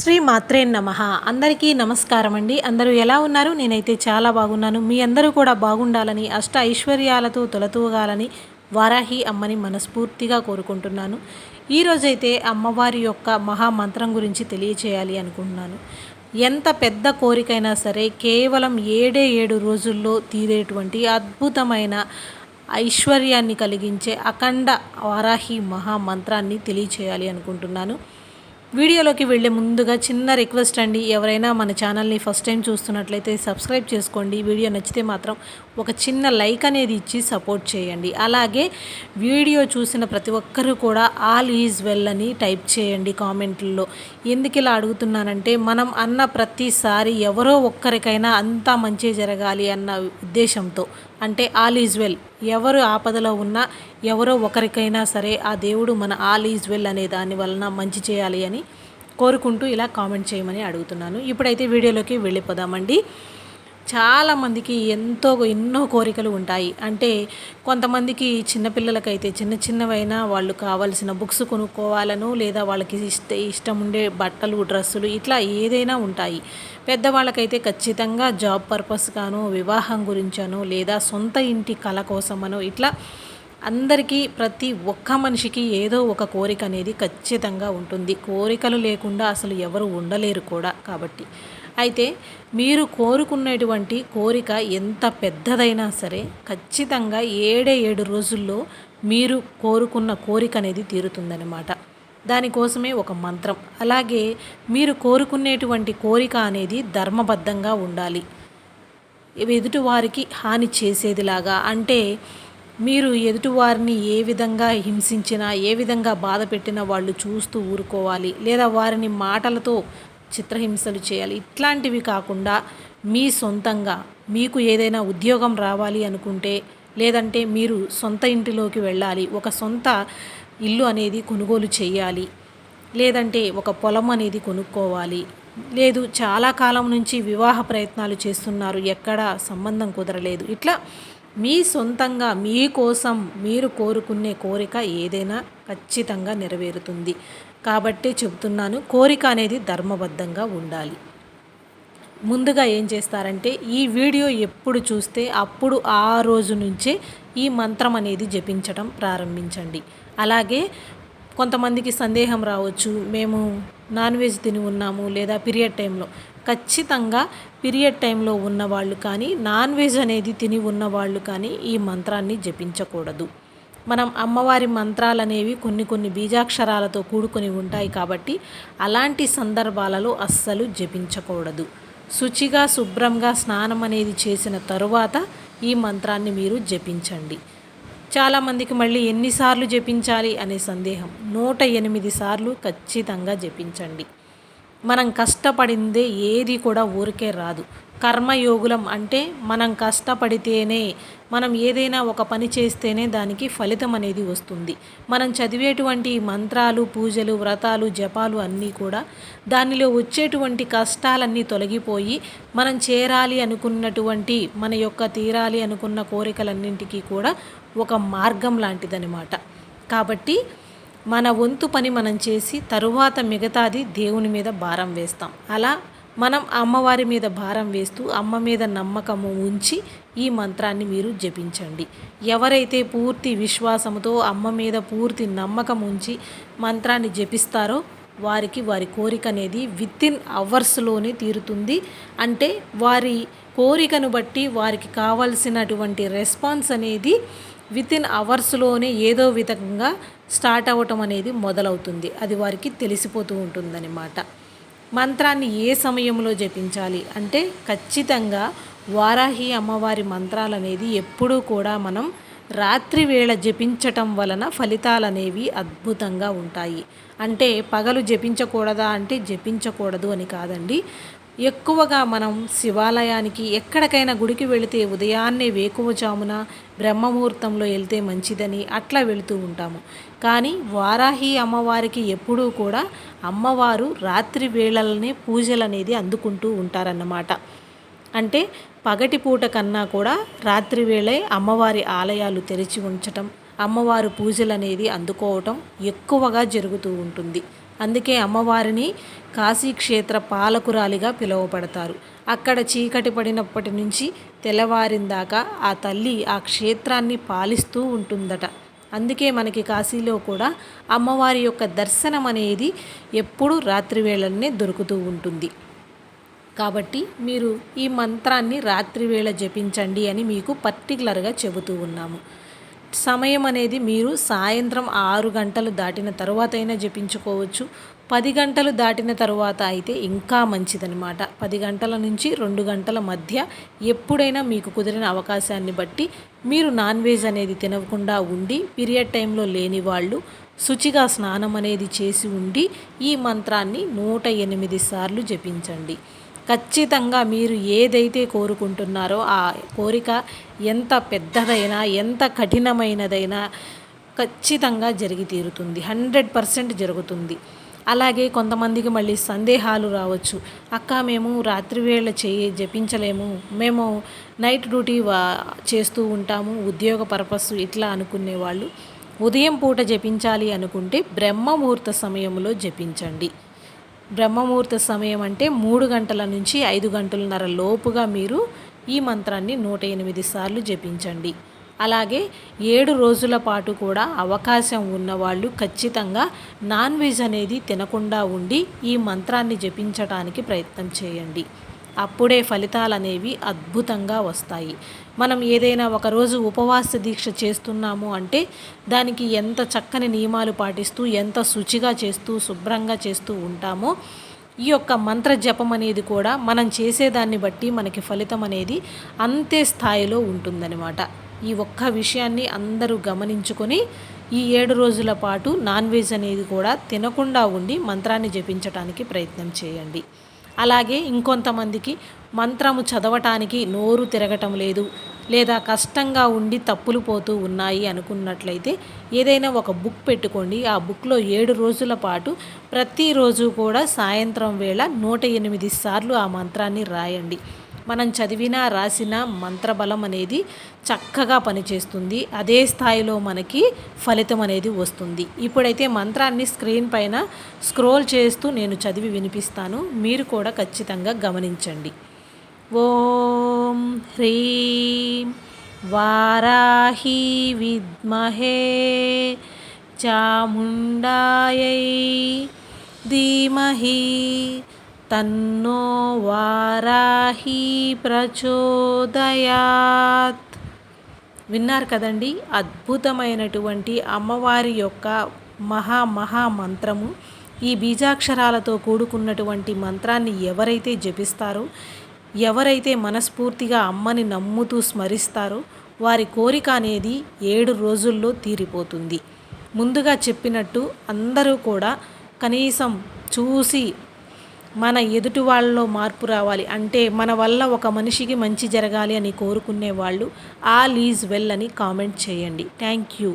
శ్రీ మాత్రే నమ. అందరికీ నమస్కారం అండి అందరూ ఎలా ఉన్నారు? నేనైతే చాలా బాగున్నాను. మీ అందరూ కూడా బాగుండాలని అష్ట ఐశ్వర్యాలతో తొలతూగాలని వారాహి అమ్మని మనస్ఫూర్తిగా కోరుకుంటున్నాను. ఈరోజైతే అమ్మవారి యొక్క మహామంత్రం గురించి తెలియచేయాలి అనుకుంటున్నాను. ఎంత పెద్ద కోరికైనా సరే కేవలం ఏడే ఏడు రోజుల్లో తీరేటువంటి అద్భుతమైన ఐశ్వర్యాన్ని కలిగించే అఖండ వారాహి మహామంత్రాన్ని తెలియచేయాలి అనుకుంటున్నాను. వీడియోలోకి వెళ్ళే ముందుగా చిన్న రిక్వెస్ట్ అండి. ఎవరైనా మన ఛానల్ని ఫస్ట్ టైం చూస్తున్నట్లయితే సబ్స్క్రైబ్ చేసుకోండి. వీడియో నచ్చితే మాత్రం ఒక చిన్న లైక్ అనేది ఇచ్చి సపోర్ట్ చేయండి. అలాగే వీడియో చూసిన ప్రతి ఒక్కరూ కూడా ఆల్ ఈజ్ వెల్ అని టైప్ చేయండి కామెంట్లో ఎందుకు ఇలా అడుగుతున్నానంటే మనం అన్న ప్రతిసారి ఎవరో ఒక్కరికైనా అంతా మంచి జరగాలి అన్న ఉద్దేశంతో. అంటే ఆల్ ఈజ్ వెల్. ఎవరు ఆపదలో ఉన్నా ఎవరో ఒకరికైనా సరే ఆ దేవుడు మన ఆల్ ఈజ్ వెల్ అనే దాని వలన మంచి చేయాలి అని కోరుకుంటూ ఇలా కామెంట్ చేయమని అడుగుతున్నాను. ఇప్పుడైతే వీడియోలోకి వెళ్ళిపోదామండి. చాలామందికి ఎంతో ఎన్నో కోరికలు ఉంటాయి. అంటే కొంతమందికి చిన్నపిల్లలకైతే చిన్న చిన్నవైనా వాళ్ళు కావాల్సిన బుక్స్ కొనుక్కోవాలను లేదా వాళ్ళకి ఇష్ట ఇష్టం ఉండే బట్టలు డ్రెస్సులు ఇట్లా ఏదైనా ఉంటాయి. పెద్దవాళ్ళకైతే ఖచ్చితంగా జాబ్ పర్పస్ గాను వివాహం గురించనో లేదా సొంత ఇంటి కళ కోసమనో ఇట్లా అందరికీ ప్రతి ఒక్క మనిషికి ఏదో ఒక కోరిక అనేది ఖచ్చితంగా ఉంటుంది. కోరికలు లేకుండా అసలు ఎవరు ఉండలేరు కూడా కాబట్టి. అయితే మీరు కోరుకునేటువంటి కోరిక ఎంత పెద్దదైనా సరే ఖచ్చితంగా ఏడే ఏడు రోజుల్లో మీరు కోరుకున్న కోరిక అనేది తీరుతుందనమాట దానికోసమే ఒక మంత్రం. అలాగే మీరు కోరుకునేటువంటి కోరిక అనేది ధర్మబద్ధంగా ఉండాలి. ఎదుటివారికి హాని చేసేదిలాగా అంటే మీరు ఎదుటివారిని ఏ విధంగా హింసించినా ఏ విధంగా బాధ పెట్టినా వాళ్ళు చూస్తూ ఊరుకోవాలి. లేదా వారిని మాటలతో చిత్రహింసలు చేయాలి. ఇట్లాంటివి కాకుండా మీ సొంతంగా మీకు ఏదైనా ఉద్యోగం రావాలి అనుకుంటే లేదంటే మీరు సొంత ఇంటిలోకి వెళ్ళాలి. ఒక సొంత ఇల్లు అనేది కొనుగోలు చేయాలి. లేదంటే ఒక పొలం అనేది కొనుక్కోవాలి. లేదు చాలా కాలం నుంచి వివాహ ప్రయత్నాలు చేస్తున్నారు. ఎక్కడా సంబంధం కుదరలేదు. ఇట్లా మీ సొంతంగా మీకోసం మీరు కోరుకునే కోరిక ఏదైనా ఖచ్చితంగా నెరవేరుతుంది. కాబట్టి చెబుతున్నాను కోరిక అనేది ధర్మబద్ధంగా ఉండాలి. ముందుగా ఏం చేస్తారంటే ఈ వీడియో ఎప్పుడు చూస్తే అప్పుడు ఆ రోజు నుంచే ఈ మంత్రం అనేది జపించడం ప్రారంభించండి. అలాగే కొంతమందికి సందేహం రావచ్చు. మేము నాన్ వెజ్ తిని ఉన్నాము లేదా పీరియడ్ టైంలో. ఖచ్చితంగా పీరియడ్ టైంలో ఉన్నవాళ్ళు కానీ నాన్ వెజ్ అనేది తిని ఉన్నవాళ్ళు కానీ ఈ మంత్రాన్ని జపించకూడదు. మనం అమ్మవారి మంత్రాలు అనేవి కొన్ని కొన్ని బీజాక్షరాలతో కూడుకొని ఉంటాయి కాబట్టి అలాంటి సందర్భాలలో అస్సలు జపించకూడదు. శుచిగా శుభ్రంగా స్నానం అనేది చేసిన తరువాత ఈ మంత్రాన్ని మీరు జపించండి. చాలామందికి మళ్ళీ ఎన్నిసార్లు జపించాలి అనే సందేహం. నూట ఎనిమిది సార్లు ఖచ్చితంగా జపించండి. మనం కష్టపడిందే ఏది కూడా ఊరికే రాదు. కర్మయోగులం అంటే మనం కష్టపడితేనే మనం ఏదైనా ఒక పని చేస్తేనే దానికి ఫలితం అనేది వస్తుంది. మనం చదివేటువంటి మంత్రాలు పూజలు వ్రతాలు జపాలు అన్నీ కూడా దానిలో వచ్చేటువంటి కష్టాలన్నీ తొలగిపోయి మనం చేరాలి అనుకున్నటువంటి మన యొక్క తీరాలి అనుకున్న కోరికలన్నింటికీ కూడా ఒక మార్గం లాంటిదనమాట కాబట్టి మన వంతు పని మనం చేసి తరువాత మిగతాది దేవుని మీద భారం వేస్తాం. అలా మనం అమ్మవారి మీద భారం వేస్తూ అమ్మ మీద నమ్మకము ఉంచి ఈ మంత్రాన్ని మీరు జపించండి. ఎవరైతే పూర్తి విశ్వాసంతో అమ్మ మీద పూర్తి నమ్మకం ఉంచి మంత్రాన్ని జపిస్తారో వారికి వారి కోరిక అనేది వితిన్ అవర్స్లోనే తీరుతుంది. అంటే వారి కోరికను బట్టి వారికి కావలసినటువంటి రెస్పాన్స్ అనేది విత్ ఇన్ అవర్స్లోనే ఏదో విధంగా స్టార్ట్ అవ్వటం అనేది మొదలవుతుంది. అది వారికి తెలిసిపోతూ ఉంటుందన్నమాట. మంత్రాన్ని ఏ సమయంలో జపించాలి అంటే ఖచ్చితంగా వారాహి అమ్మవారి మంత్రాలు అనేది ఎప్పుడూ కూడా మనం రాత్రి వేళ జపించటం వలన ఫలితాలు అనేవి అద్భుతంగా ఉంటాయి. అంటే పగలు జపించకూడదా అంటే జపించకూడదు అని కాదండి. ఎక్కువగా మనం శివాలయానికి ఎక్కడికైనా గుడికి వెళితే ఉదయాన్నే వేకువజామున బ్రహ్మముహూర్తంలో వెళ్తే మంచిదని అట్లా వెళుతూ ఉంటాము. కానీ వారాహి అమ్మవారికి ఎప్పుడూ కూడా అమ్మవారు రాత్రి వేళలనే పూజలు అనేది అందుకుంటూ ఉంటారన్నమాట. అంటే పగటి పూట కన్నా కూడా రాత్రి వేళే అమ్మవారి ఆలయాలు తెరిచి ఉంచటం అమ్మవారు పూజలు అనేది అందుకోవటం ఎక్కువగా జరుగుతూ ఉంటుంది. అందుకే అమ్మవారిని కాశీక్షేత్ర పాలకురాలిగా పిలువబడతారు. అక్కడ చీకటి పడినప్పటి నుంచి తెల్లవారిందాకా ఆ తల్లి ఆ క్షేత్రాన్ని పాలిస్తూ ఉంటుందట. అందుకే మనకి కాశీలో కూడా అమ్మవారి యొక్క దర్శనం అనేది ఎప్పుడు రాత్రి వేళలనే దొరుకుతూ ఉంటుంది. కాబట్టి మీరు ఈ మంత్రాన్ని రాత్రి వేళ జపించండి అని మీకు పర్టికులర్గా చెబుతూ ఉన్నాము. సమయం అనేది మీరు సాయంత్రం ఆరు గంటలు దాటిన తర్వాత అయినా జపించుకోవచ్చు. పది గంటలు దాటిన తర్వాత అయితే ఇంకా మంచిదనమాట పది గంటల నుంచి రెండు గంటల మధ్య ఎప్పుడైనా మీకు కుదిరిన అవకాశాన్ని బట్టి మీరు నాన్ వెజ్ అనేది తినకుండా ఉండి పీరియడ్ టైంలో లేని వాళ్ళు శుచిగా స్నానం అనేది చేసి ఉండి ఈ మంత్రాన్ని నూట ఎనిమిది సార్లు జపించండి. ఖచ్చితంగా మీరు ఏదైతే కోరుకుంటున్నారో ఆ కోరిక ఎంత పెద్దదైనా ఎంత కఠినమైనదైనా ఖచ్చితంగా జరిగి తీరుతుంది హండ్రెడ్ పర్సెంట్ జరుగుతుంది. అలాగే కొంతమందికి మళ్ళీ సందేహాలు రావచ్చు. అక్క మేము రాత్రివేళ చేయి జపించలేము. మేము నైట్ డ్యూటీ చేస్తూ ఉంటాము ఉద్యోగ పర్పస్ ఇట్లా అనుకునే వాళ్ళు ఉదయం పూట జపించాలి అనుకుంటే బ్రహ్మముహూర్త సమయంలో జపించండి. బ్రహ్మముహూర్త సమయం అంటే మూడు గంటల నుంచి ఐదు గంటలన్నర లోపుగా మీరు ఈ మంత్రాన్ని నూట ఎనిమిది సార్లు జపించండి. అలాగే ఏడు రోజుల పాటు కూడా అవకాశం ఉన్నవాళ్ళు ఖచ్చితంగా నాన్ వెజ్ అనేది తినకుండా ఉండి ఈ మంత్రాన్ని జపించడానికి ప్రయత్నం చేయండి. అప్పుడే ఫలితాలనేవి అద్భుతంగా వస్తాయి. మనం ఏదైనా ఒకరోజు ఉపవాస దీక్ష చేస్తున్నాము అంటే దానికి ఎంత చక్కని నియమాలు పాటిస్తూ ఎంత శుచిగా చేస్తూ శుభ్రంగా చేస్తూ ఉంటామో ఈ యొక్క మంత్ర జపం అనేది కూడా మనం చేసేదాన్ని బట్టి మనకి ఫలితం అనేది అంతే స్థాయిలో ఉంటుందన్నమాట. ఈ ఒక్క విషయాన్ని అందరూ గమనించుకొని ఈ ఏడు రోజుల పాటు నాన్ వెజ్ అనేది కూడా తినకుండా ఉండి మంత్రాన్ని జపించడానికి ప్రయత్నం చేయండి. అలాగే ఇంకొంతమందికి మంత్రము చదవటానికి నోరు తిరగటం లేదు లేదా కష్టంగా ఉండి తప్పులు పోతూ ఉన్నాయి అనుకున్నట్లయితే ఏదైనా ఒక బుక్ పెట్టుకోండి. ఆ బుక్లో ఏడు రోజుల పాటు ప్రతిరోజు కూడా సాయంత్రం వేళ నూట ఎనిమిది సార్లు ఆ మంత్రాన్ని రాయండి. మనం చదివిన రాసిన మంత్రబలం అనేది చక్కగా పనిచేస్తుంది. అదే స్థాయిలో మనకి ఫలితం అనేది వస్తుంది. ఇప్పుడైతే మంత్రాన్ని స్క్రీన్ పైన స్క్రోల్ చేస్తూ నేను చదివి వినిపిస్తాను. మీరు కూడా ఖచ్చితంగా గమనించండి. ఓం హ్రీం వారాహి విద్మహే చాముండాయై ధీమహి తన్నో వారాహి ప్రచోదయాత్. విన్నారు కదండి అద్భుతమైనటువంటి అమ్మవారి యొక్క మహా మహా మంత్రము. ఈ బీజాక్షరాలతో కూడుకున్నటువంటి మంత్రాన్ని ఎవరైతే జపిస్తారో ఎవరైతే మనస్ఫూర్తిగా అమ్మని నమ్ముతూ స్మరిస్తారో వారి కోరిక అనేది ఏడు రోజుల్లో తీరిపోతుంది. ముందుగా చెప్పినట్టు అందరూ కూడా కనీసం చూసి మన ఎదుటి వాళ్ళలో మార్పు రావాలి. అంటే మన వల్ల ఒక మనిషికి మంచి జరగాలి అని కోరుకునే వాళ్ళు. ఆల్ ఈజ్ వెల్ అని కామెంట్ చేయండి. Thank you.